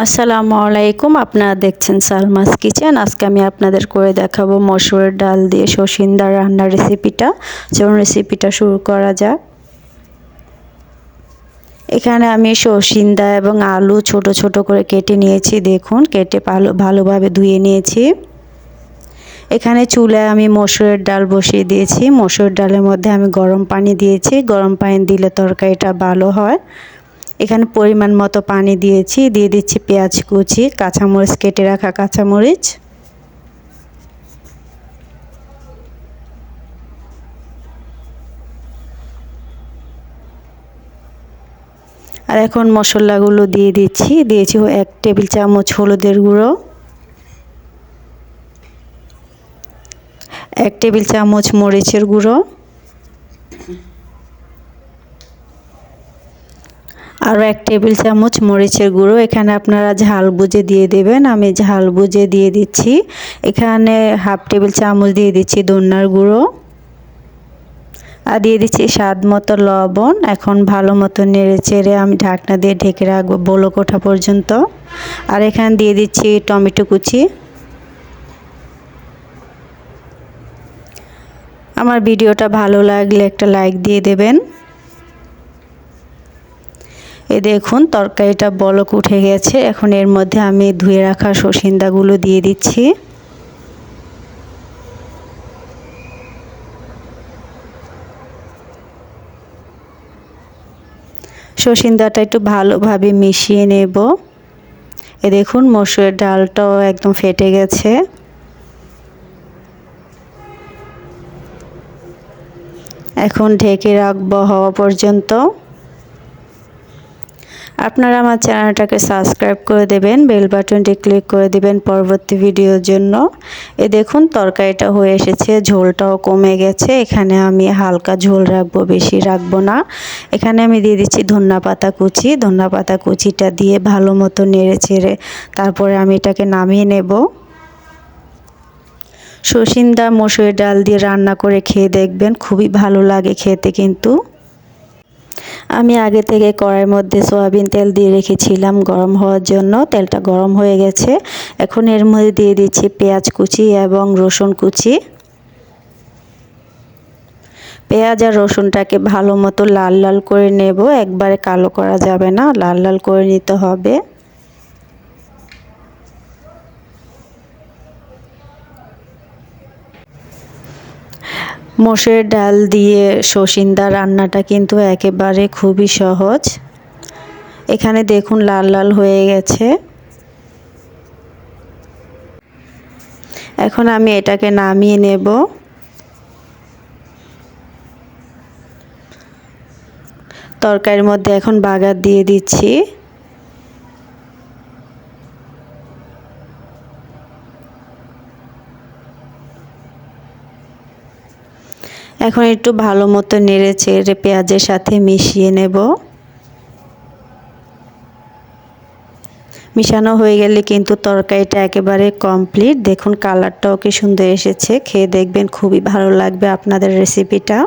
আসসালামু আলাইকুম, আপনারা দেখছেন সালমাস কিচেন। আজকে আমি আপনাদের করে দেখাবো মসুরের ডাল দিয়ে শশিন্দা রান্নার রেসিপিটা। যেমন রেসিপিটা শুরু করা যাক। এখানে আমি শশিন্দা এবং আলু ছোট ছোট করে কেটে নিয়েছি, দেখুন, কেটে ভালো, ভালোভাবে ধুয়ে নিয়েছি। এখানে চুলায় আমি মসুরের ডাল বসিয়ে দিয়েছি। মসুরের ডালের মধ্যে আমি গরম পানি দিয়েছি। গরম পানি দিলে তরকারিটা ভালো হয়। এখানে পরিমাণ মতো পানি দিয়েছি, দিয়ে দিচ্ছি পেঁয়াজ কুচি, কাঁচামরিচ কেটে রাখা কাঁচামরিচ। আর এখন মশলাগুলো দিয়ে দিচ্ছি, দিয়েছি এক টেবিল চামচ হলুদের গুঁড়ো। এক টেবিল চামচ মরিচের গুঁড়ো। আরও এক টেবিল চামচ মরিচের গুঁড়ো। এখানে আপনারা ঝাল বুঝে দিয়ে দেবেন। আমি ঝাল বুঝে দিয়ে দিচ্ছি। এখানে হাফ টেবিল চামচ দিয়ে দিচ্ছি দন্নার গুঁড়ো। আর দিয়ে দিচ্ছি স্বাদ মতো লবণ। এখন ভালো মতো নেড়ে চেড়ে আমি ঢাকনা দিয়ে ঢেকে রাখব বলো কোঠা পর্যন্ত। আর এখানে দিয়ে দিচ্ছি টমেটো কুচি। আমার ভিডিওটা ভালো লাগলে একটা লাইক দিয়ে দেবেন। এ দেখুন, তরকারিটা বলক উঠে গেছে। এখন এর মধ্যে আমি ধুয়ে রাখা সসিন্দাগুলো দিয়ে দিচ্ছি। সসিন্দাটা একটু ভালোভাবে মিশিয়ে নেব। এ দেখুন, মসুরের ডালটাও একদম ফেটে গেছে। এখন ঢেকে রাখব হওয়া পর্যন্ত। আপনারা আমার চ্যানেলটাকে সাবস্ক্রাইব করে দেবেন, বেল বাটনটি ক্লিক করে দেবেন পরবর্তী ভিডিওর জন্য। এ দেখুন, তরকারিটা হয়ে এসেছে, ঝোলটাও কমে গেছে। এখানে আমি হালকা ঝোল রাখব, বেশি রাখব না। এখানে আমি দিয়ে দিচ্ছি ধন্যা পাতা কুচি। ধন্যা পাতা কুচিটা দিয়ে ভালো মতো নেড়ে চেড়ে তারপরে আমি এটাকে নামিয়ে নেব। সসিন্দা মসুরের ডাল দিয়ে রান্না করে খেয়ে দেখবেন, খুবই ভালো লাগে খেতে কিন্তু। আমি আগে থেকে কড়াইয়ের মধ্যে সয়াবিন তেল দিয়ে রেখেছিলাম। গরম হওয়ার জন্য তেলটা গরম হয়ে গেছে। এখন এর মধ্যে দিয়ে দিচ্ছি পেঁয়াজ কুচি এবং রসুন কুচি। পেঁয়াজ আর রসুনটাকে ভালো মতো লাল লাল করে নেব। একবারে কালো করা যাবে না, লাল লাল করে নিতে হবে। মোষের ডাল দিয়ে সসিন্দা রান্নাটা কিন্তু একেবারে খুবই সহজ। এখানে দেখুন লাল লাল হয়ে গেছে। এখন আমি এটাকে নামিয়ে নেব। তরকারির মধ্যে এখন বাগার দিয়ে দিচ্ছি। এখন একটু ভালো মতো নেড়েছে চেড়ে পেঁয়াজের সাথে মিশিয়ে নেব। মিশানো হয়ে গেলে কিন্তু তরকারিটা একেবারে কমপ্লিট দেখুন কালারটাও কি সুন্দর এসেছে। খেয়ে দেখবেন খুবই ভালো লাগবে আপনাদের রেসিপিটা